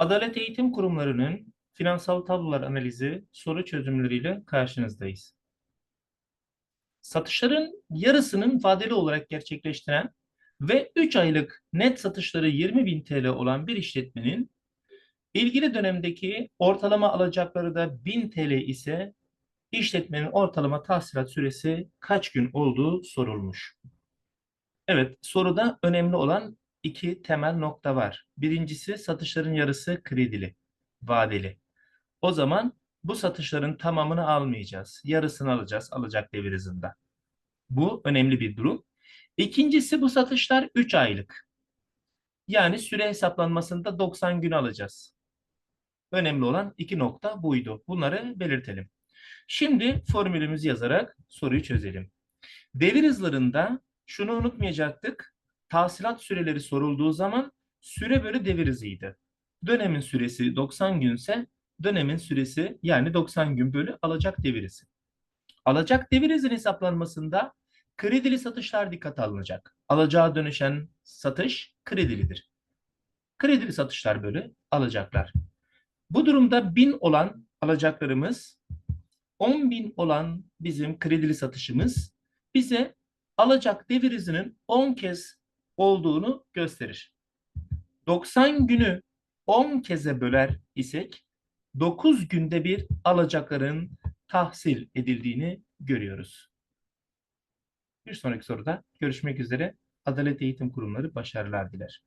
Adalet Eğitim Kurumları'nın finansal tablolar analizi soru çözümleriyle karşınızdayız. Satışların yarısının vadeli olarak gerçekleştiren ve 3 aylık net satışları 20.000 TL olan bir işletmenin ilgili dönemdeki ortalama alacakları da 1000 TL ise işletmenin ortalama tahsilat süresi kaç gün olduğu sorulmuş. Evet, soruda önemli olan iki temel nokta var. Birincisi satışların yarısı kredili, vadeli. O zaman bu satışların tamamını almayacağız. Yarısını alacağız alacak devir hızında. Bu önemli bir durum. İkincisi bu satışlar 3 aylık. Yani süre hesaplanmasında 90 gün alacağız. Önemli olan iki nokta buydu. Bunları belirtelim. Şimdi formülümüzü yazarak soruyu çözelim. Devir hızlarında şunu unutmayacaktık. Tahsilat süreleri sorulduğu zaman süre bölü devir hızıydı. Dönemin süresi 90 günse dönemin süresi yani 90 gün bölü alacak devir hızı. Alacak devir hızının hesaplanmasında kredili satışlar dikkate alınacak. Alacağa dönüşen satış kredilidir. Kredili satışlar bölü alacaklar. Bu durumda 1000 olan alacaklarımız 10.000 olan bizim kredili satışımız bize alacak devir hızının 10 kez olduğunu gösterir. 90 günü 10 keze böler isek 9 günde bir alacakların tahsil edildiğini görüyoruz. Bir sonraki soruda görüşmek üzere. Adalet Eğitim Kurumları başarılar diler.